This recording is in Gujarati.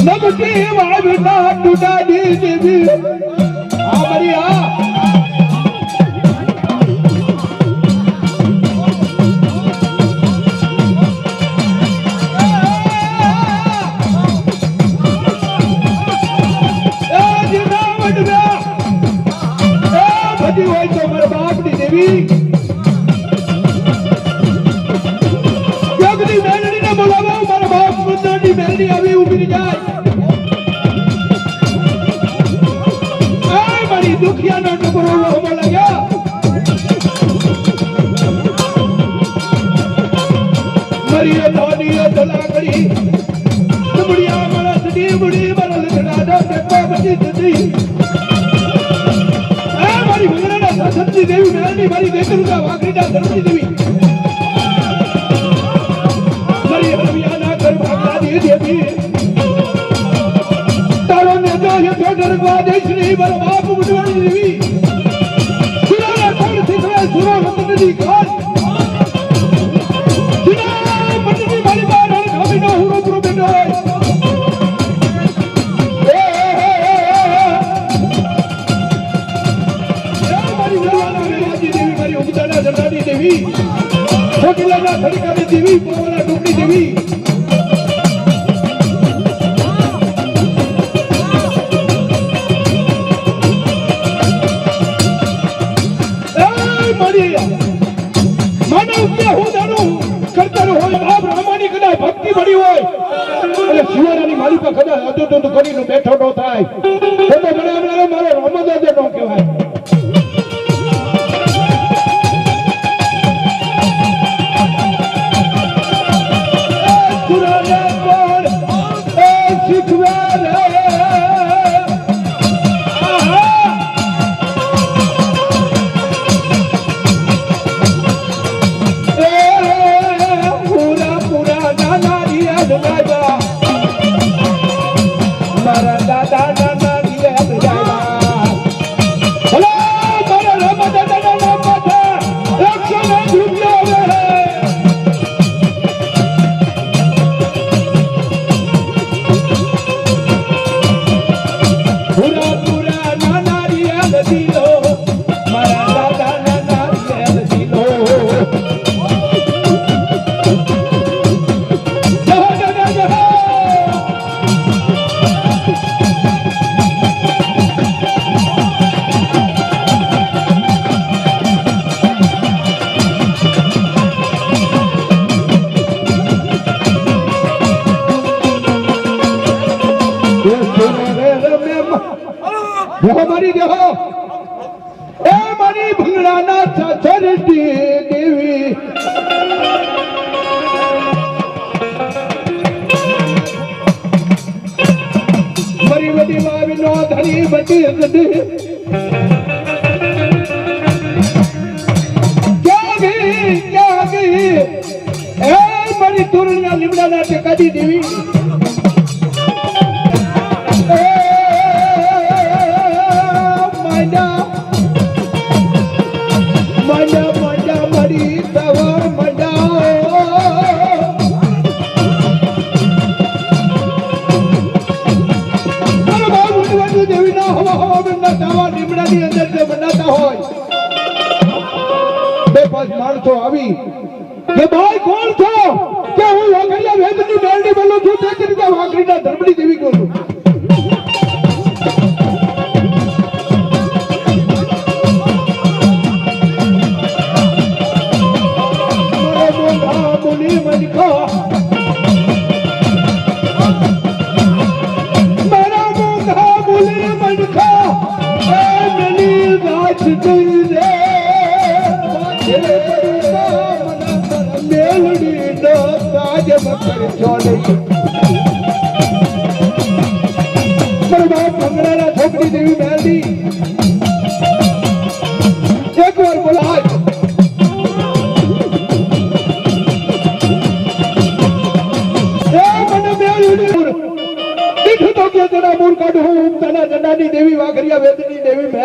નમતી વાવના ટુડાડી દેવી આ મારી મુદ્દાની મેલડી આવી ઊભી જાય. મારી દુખિયાનો ટુકડો હોવા લાગ્યા. મરીએ ધોનીએ ધલાકડી ડુબડિયા મારા સડી બુડી મારા લગડાનો ટેપો બચી જતી. મારી મંગળાના સાસનજી દેવી દેવી. એ, એ. એ મારી ઉડવાના દેવી ચોટીલાના થડીકાની દેવી પોવાના ડુંગળી દેવી માનવ કે હું જાણું કરતર હોય બાપ ભક્તિ ભરી હોય. એટલે શિવારાની માલિકા કદાચ અદુદુદ કરીને બેઠો ન થાય. તો મને ન કહેવાય. દેહો મારી દેહો. એ મારી ભંગડાના સાસરટી દેવી. મારી વડી માવી નો ધણી બટી ગધી ક્યાં ગઈ એ મારી તુરણિયા લીમડાના ટેકાડી દેવી. હવા બંધા દાવા લીમડાની અંદર જે બનાતા હોય. બે પાંચ માણસો આવી કે ભાઈ, કોણ છો? કે હું વાઘરિયા વેદની મેળડી બોલું છું? તે રીતે છોકરી જેવી મહેરબી એક વાર બોલાય મૂળ કાઢું હું. તના દેવી વાઘરિયા વેદની દેવી